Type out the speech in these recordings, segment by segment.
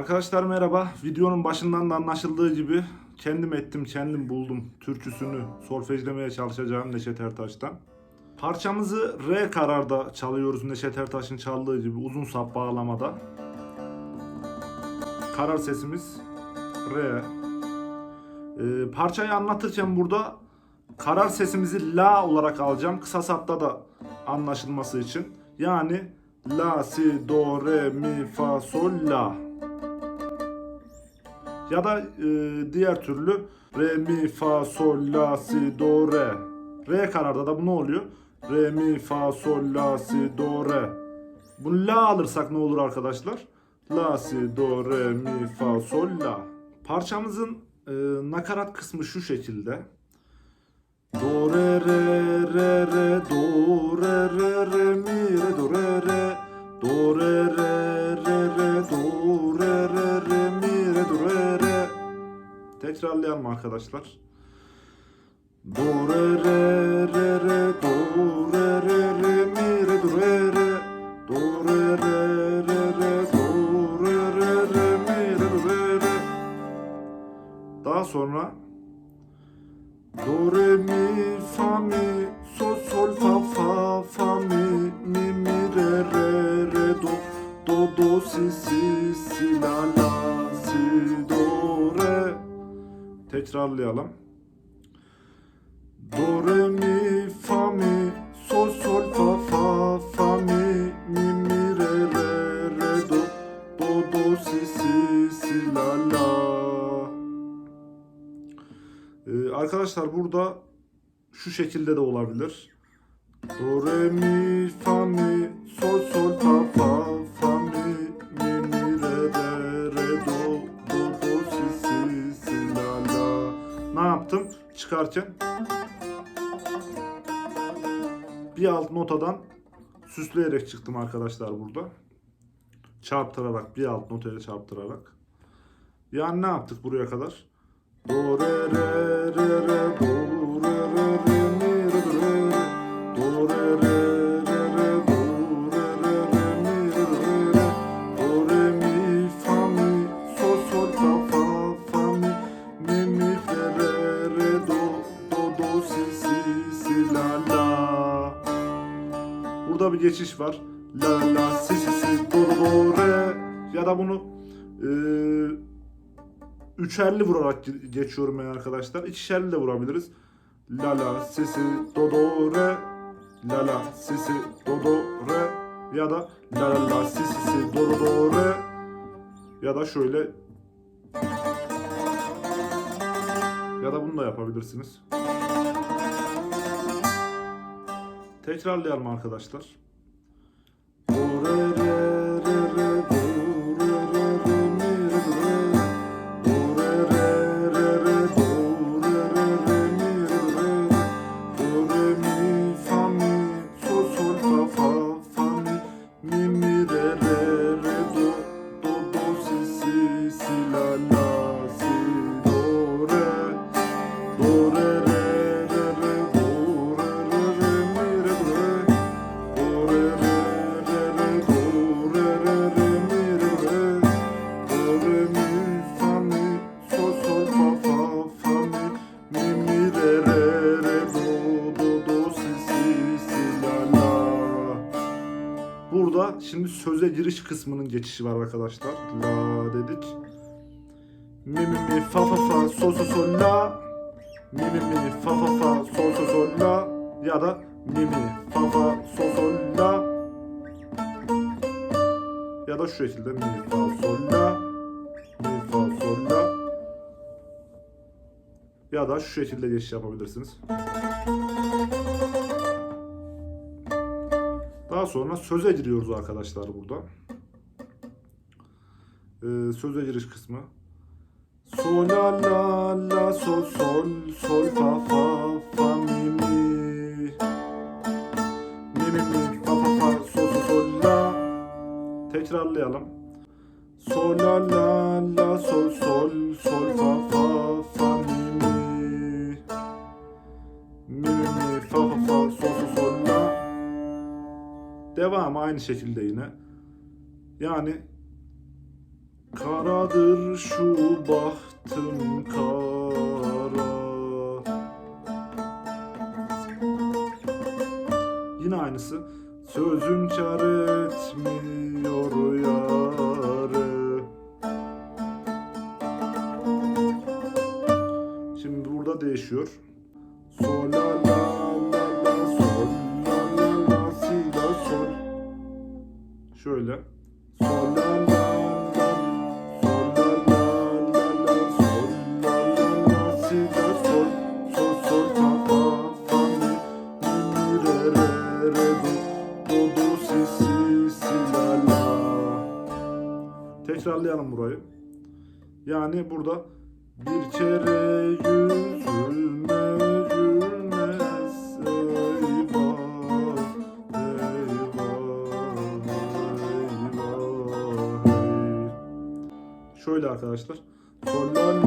Arkadaşlar merhaba. Videonun başından da anlaşıldığı gibi kendim ettim, kendim buldum türküsünü solfejlemeye çalışacağım Neşet Ertaş'tan. Parçamızı R kararda çalıyoruz Neşet Ertaş'ın çaldığı gibi uzun sap bağlamada. Karar sesimiz R. Ee, parçayı anlatırken burada karar sesimizi La olarak alacağım. Kısa sapta da anlaşılması için. Yani La, Si, Do, Re, Mi, Fa, Sol, La. Ya da e, diğer türlü Re, Mi, Fa, Sol, La, Si, Do, Re. Re kararda da bu ne oluyor? Re, Mi, Fa, Sol, La, Si, Do, Re. Bunu La alırsak ne olur arkadaşlar? La, Si, Do, Re, Mi, Fa, Sol, La. Parçamızın e, nakarat kısmı şu şekilde. Do, Re, Re, Re, Re, Do, Re, Re, Re, Mi, Re, Do, Re, Re. Do, Re, Re, Re, Re, Tekrarlayalım arkadaşlar. Do, Re, Re, Re, Re, Do, Re, Re, Re, Mi, Re, Do, Re, Re. Do, Re, Re, Re, Re, Do, Re, Re, Re, Mi, Re, Do, Re, Re. Daha sonra Do, Re, Mi, Fa, Mi, Sol, Sol, Fa, Fa, Fa, Mi, Mi, Mi, Re, Re, Re, Do, Do, Do, Si, Si, Si, La, La, Si, Do, Re. Tekrarlayalım. Do, Re, Mi, Fa, Mi, Sol, Sol, Fa, Fa, Fa, Mi, Mi, Mi, Re, Re, Re, Do, Do, Do, Si, Si, Si, La, La. Ee, arkadaşlar burada şu şekilde de olabilir. Do, re, mi, fa, mi, sol, sol, Çıkarken bir alt notadan süsleyerek çıktım arkadaşlar burada. Çarptırarak, bir alt notaya çarptırarak. Yani ne yaptık buraya kadar? Do re re re re do geçiş var. La la si si si do do re ya da bunu eee üçerli vurarak ge- geçiyorum ben arkadaşlar. İkişerli de vurabiliriz. La la si si do do re la la si si do do re ya da la la si si si do do do re ya da şöyle ya da bunu da yapabilirsiniz. Tekrarlayalım arkadaşlar. Do giriş kısmının geçişi var arkadaşlar. La dedik. Mi mi mi fa fa fa sol sol sol la. Mi mi mi fa fa fa sol sol sol la. Ya da mi mi fa fa sol sol la. Ya da şu şekilde mi fa sol la. Mi fa sol la. Ya da şu şekilde geçiş yapabilirsiniz. Daha sonra söze giriyoruz arkadaşlar burada. Ee, söze giriş kısmı. Sol la la la sol sol sol fa fa fa mi mi mi mi mi fa fa fa sol sol sol la tekrarlayalım. Sol la la la sol sol sol fa fa fa mi mi mi mi mi fa fa fa sol sol sol la Devam aynı şekilde yine. Yani Karadır şu bahtım kara. Yine aynısı. Sözüm kar etmiyor yarı. Şimdi burada değişiyor. Sol la la tekrarlayalım burayı. Yani burada bir kere üzülme gülmez eyvah eyvah eyvah Şöyle arkadaşlar. Sollar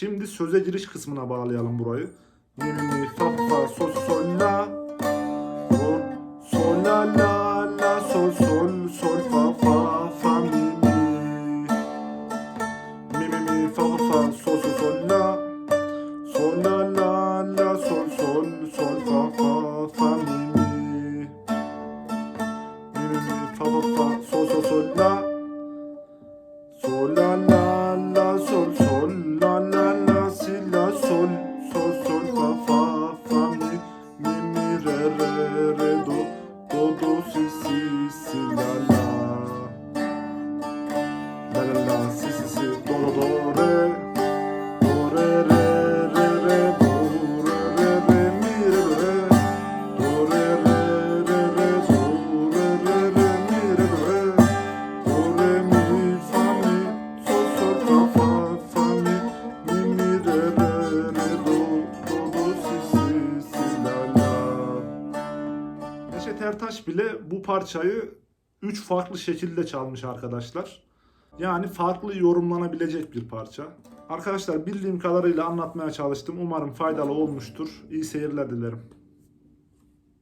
Şimdi söze giriş kısmına bağlayalım burayı. bile bu parçayı 3 farklı şekilde çalmış arkadaşlar. Yani farklı yorumlanabilecek bir parça. Arkadaşlar bildiğim kadarıyla anlatmaya çalıştım. Umarım faydalı olmuştur. İyi seyirler dilerim.